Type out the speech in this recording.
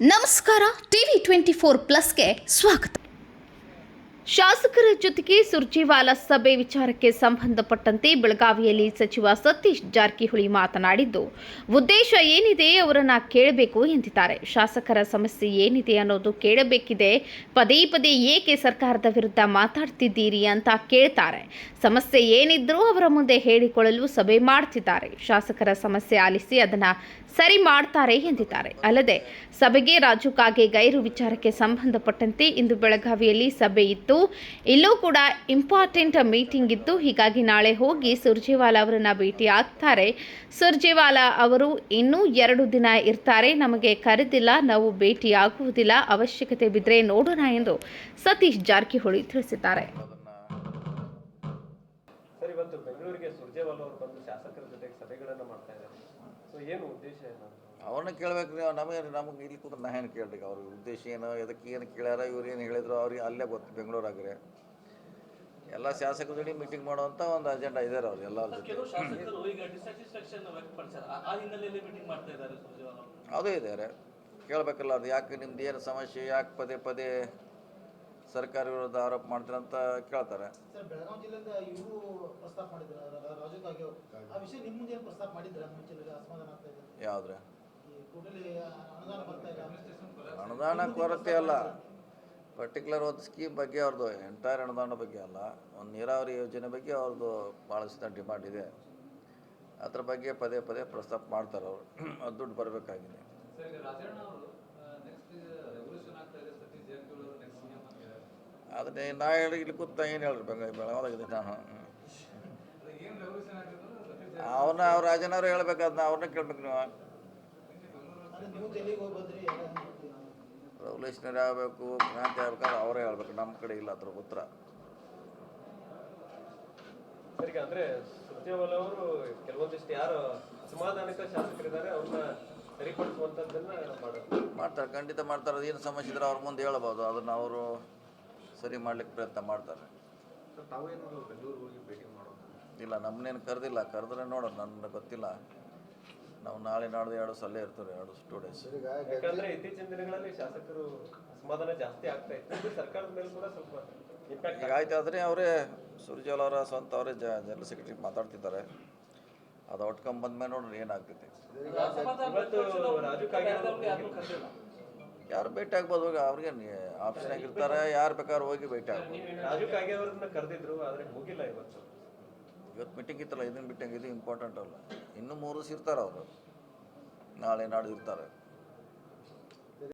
ನಮಸ್ಕಾರ TV twenty four ಪ್ಲಸ್ಗೆ ಸ್ವಾಗತ ಶಾಸಕರ ಜೊತೆಗೆ ಸುರ್ಜೇವಾಲ ಸಭೆ ವಿಚಾರಕ್ಕೆ ಸಂಬಂಧಪಟ್ಟಂತೆ ಬೆಳಗಾವಿಯಲ್ಲಿ ಸಚಿವ ಸತೀಶ್ ಜಾರಕಿಹೊಳಿ ಮಾತನಾಡಿದ್ದು, ಉದ್ದೇಶ ಏನಿದೆ ಅವರನ್ನ ಕೇಳಬೇಕು ಎಂದಿದ್ದಾರೆ. ಶಾಸಕರ ಸಮಸ್ಯೆ ಏನಿದೆ ಅನ್ನೋದು ಕೇಳಬೇಕಿದೆ. ಪದೇ ಪದೇ ಏಕೆ ಸರ್ಕಾರದ ವಿರುದ್ಧ ಮಾತಾಡ್ತಿದ್ದೀರಿ ಅಂತ ಕೇಳ್ತಾರೆ. ಸಮಸ್ಯೆ ಏನಿದ್ರೂ ಅವರ ಮುಂದೆ ಹೇಳಿಕೊಳ್ಳಲು ಸಭೆ ಮಾಡ್ತಿದ್ದಾರೆ. ಶಾಸಕರ ಸಮಸ್ಯೆ ಆಲಿಸಿ ಅದನ್ನ ಸರಿ ಮಾಡ್ತಾರೆ ಎಂದಿದ್ದಾರೆ. ಅಲ್ಲದೆ, ಸಭೆಗೆ ರಾಜು ಕಾಗೆ ಗೈರು ವಿಚಾರಕ್ಕೆ ಸಂಬಂಧಪಟ್ಟಂತೆ ಇಂದು ಬೆಳಗಾವಿಯಲ್ಲಿ ಸಭೆ ಇತ್ತು. ಇಲ್ಲೂ ಕೂಡ ಇಂಪಾರ್ಟೆಂಟ್ ಮೀಟಿಂಗ್ ಇತ್ತು. ಹೀಗಾಗಿ ನಾಳೆ ಹೋಗಿ ಸುರ್ಜೇವಾಲಾ ಅವರನ್ನು ಭೇಟಿ ಆಗ್ತಾರೆ. ಸುರ್ಜೇವಾಲಾ ಅವರು ಇನ್ನೂ ಎರಡು ದಿನ ಇರ್ತಾರೆ. ನಮಗೆ ಕರೆದಿಲ್ಲ, ನಾವು ಭೇಟಿ ಆಗುವುದಿಲ್ಲ ಅವಶ್ಯಕತೆ ಬಿದ್ದರೆ ನೋಡೋಣ ಎಂದು ಸತೀಶ್ ಜಾರಕಿಹೊಳಿ ತಿಳಿಸಿದ್ದಾರೆ. ಬೆಂಗಳೂರಿಗೆ ಸುರ್ಜೇವಾಲ ಅವರು ಬಂದು ಶಾಸಕರ ಜೊತೆಗೆ ಸಭೆಗಳನ್ನು ಮಾಡ್ತಾ ಏನು ಉದ್ದೇಶ ಏನು ಅವ್ರನ್ನ ಕೇಳ್ಬೇಕು ನೀವು ನಮಗೆ ನಮ್ಗೆ ಇಲ್ಲಿ ಕೂತ್ರೆ ನಾ ಏನು ಕೇಳ್ರಿ? ಅವ್ರ ಉದ್ದೇಶ ಏನು ಅದಕ್ಕೆ ಏನು ಕೇಳ್ಯಾರ ಇವ್ರು ಏನು ಹೇಳಿದ್ರು ಅವ್ರಿಗೆ ಅಲ್ಲೇ ಗೊತ್ತು ಬೆಂಗಳೂರಾಗ್ರೆ ಎಲ್ಲ ಶಾಸಕರ ಜೊತೆ ಮೀಟಿಂಗ್ ಮಾಡುವಂಥ ಒಂದು ಅಜೆಂಡಾ ಇದಾರೆ ಅವ್ರು ಎಲ್ಲರ ಜೊತೆ. ಕೆಲವು ಶಾಸಕರು ಈಗ ಡಿಸ್ಸ್ಯಾಟಿಸ್ಫ್ಯಾಕ್ಷನ್ ವ್ಯಕ್ತಪಡಿಸ್ತಾರೆ ಆ- ಆ ಮೀಟಿಂಗ್ ಮಾಡ್ತಾ ಇದ್ದಾರೆ ಸುರ್ಜೇವಾಲ ಅವರು. ಅದು ಇದ್ದಾರೆ ಕೇಳಬೇಕಲ್ಲ ಅದು ಯಾಕೆ ನಿಮ್ದು ಏನು ಸಮಸ್ಯೆ ಯಾಕೆ ಪದೇ ಪದೇ ಸರ್ಕಾರ ವಿರುದ್ಧ ಆರೋಪ ಮಾಡ್ತೀರಂತ ಕೇಳ್ತಾರೆ. ಸರ್ ಬೆಳಗಾವಿ ಜಿಲ್ಲೆಯಿಂದ ಇವರು ಪ್ರಸ್ತಾಪ ಮಾಡಿದ್ರು ರ- ರ- ರಾಜು ಕಾಗೆ ಅವರು. ಆ ವಿಷಯ ನಿಮ್ಮ ಮುಂದೆ ಏನು ಪ್ರಸ್ತಾಪ ಮಾಡಿದ್ರ ಮುಂಚೆ ಅಸಮಾಧಾನ ಆಗ್ತಾ ಇದೆ. ಯಾವುದ್ರೆ? ಈ ಕೂಡಲೇ ಅನುದಾನ ಬರ್ತಾ ಇಲ್ಲ ಅನುದಾನ ಕೊರತೆ ಅಲ್ಲ. ಪರ್ಟಿಕ್ಯುಲರ್ ಒಂದು ಸ್ಕೀಮ್ ಬಗ್ಗೆ ಅವ್ರದ್ದು ಎಂಟೈರ್ ಅನುದಾನ ಬಗ್ಗೆ ಅಲ್ಲ. ಒಂದು ನೀರಾವರಿ ಯೋಜನೆ ಬಗ್ಗೆ ಅವ್ರದ್ದು ಭಾಳಷ್ಟು ಡಿಮಾಂಡ್ ಇದೆ. ಅದ್ರ ಬಗ್ಗೆ ಪದೇ ಪದೇ ಪ್ರಸ್ತಾಪ ಮಾಡ್ತಾರೆ ಅವರು. ಅದು ದುಡ್ಡು ಬರಬೇಕಾಗಿದೆ. ಅದನ್ನೇ ನಾ ಹೇಳಿ ಇಲ್ಲಿ ಕೂತ ಏನು ಹೇಳ್ರಿ ಬೆಂಗ ಬೆಳಗಾವಿದಾಗಿದೆ ನಾನು ಅವ್ರನ್ನ ಅವ್ರ ರಾಜನವ್ರು ಹೇಳ್ಬೇಕು ಅದನ್ನ ಅವ್ರನ್ನ ಕೇಳ್ಬೇಕು ನೀವು. ರೆವಲ್ಯೂಷನರಿ ಆಗಬೇಕು ಕ್ರಾಂತಿ ಆಗ್ಬೇಕಾದ್ರೆ ಅವರೇ ಹೇಳ್ಬೇಕು ನಮ್ಮ ಕಡೆ ಇಲ್ಲ ಅದ್ರ ಉತ್ತರ. ಸರ್ ಅಂದ್ರೆ ಸುರ್ಜೇವಾಲ ಅವರು ಕೆಲವೊಂದಿಷ್ಟು ಯಾರು ಅಸಮಾಧಾನಿತ ಶಾಸಕರಿದ್ದಾರೆ ಅವ್ರನ್ನ ಸರಿಪಡಿಸುವಂತದ್ದನ್ನ ಮಾಡೋದು ಮಾಡ್ತಾರೆ ಖಂಡಿತ ಮಾಡ್ತಾರೆ ಅದೇನು ಸಮಸ್ಯೆ ಇದ್ರೆ ಅವ್ರ ಮುಂದೆ ಹೇಳ್ಬೋದು ಅದನ್ನ ಅವರು ಸರಿ ಮಾಡ್ಲಿಕ್ಕೆ ಪ್ರಯತ್ನ ಮಾಡ್ತಾರೆ. ತಾವೇನಾದ್ರು ಬೆಂಗಳೂರು ಹೋಗಿ ಭೇಟಿ ಮಾಡೋದು? ಇಲ್ಲ ನಮ್ಮನ್ನೇನು ಕರೆದಿಲ್ಲ. ಕರೆದ್ರೆ ನೋಡೋಣ ನನಗೆ ಗೊತ್ತಿಲ್ಲ. ನಾವು ನಾಳೆ ನಾಡ್ದು ಎರಡು ಸಲ ಇರ್ತಾರೆ ಎರಡು ಟೂ ಡೇಸ್ ಯಾಕಂದ್ರೆ ಇತ್ತೀಚಿನ ದಿನಗಳಲ್ಲಿ ಶಾಸಕರು ಅಸಮಾಧಾನ ಜಾಸ್ತಿ ಆಗ್ತಾ ಇತ್ತು. ಸರ್ಕಾರದ ಮೇಲೆ ಕೂಡ ಸ್ವಲ್ಪ ಇಂಪ್ಯಾಕ್ಟ್ ಈಗ ಆಯ್ತು ಆದರೆ ಅವರೇ ಸುರ್ಜೇವಾಲ ಅವರ ಸ್ವಂತ ಅವರೇ ಜ ಜನರಲ್ ಸೆಕ್ರೆಟರಿ ಮಾತಾಡ್ತಿದ್ದಾರೆ. ಅದು ಔಟ್ಕಮ್ ಬಂದ್ಮೇಲೆ ನೋಡ್ರಿ ಏನಾಗ್ತೈತಿ. ಯಾರು ಭೇಟಿ ಆಗ್ಬೋದು? ಹೋಗಿ ಅವ್ರಿಗೆ ಆಪ್ಷನ್ ಆಗಿರ್ತಾರೆ ಯಾರು ಬೇಕಾದ್ರೂ ಹೋಗಿ ಭೇಟಿ ಆಗ್ಬೋದು. ಕರೆದಿದ್ರು ಆದ್ರೆ ಹೋಗಿಲ್ಲ ಇವತ್ತು. ಇವತ್ತು ಮೀಟಿಂಗ್ ಇತ್ತಲ್ಲ ಇದನ್ನ ಮೀಟಿಂಗ್ ಇದು ಇಂಪಾರ್ಟೆಂಟ್ ಅಲ್ಲ. ಇನ್ನು ಮೂರು ದಿವಸ ಇರ್ತಾರೆ ಅವರು. ನಾಳೆ ನಾಡು ಇರ್ತಾರೆ.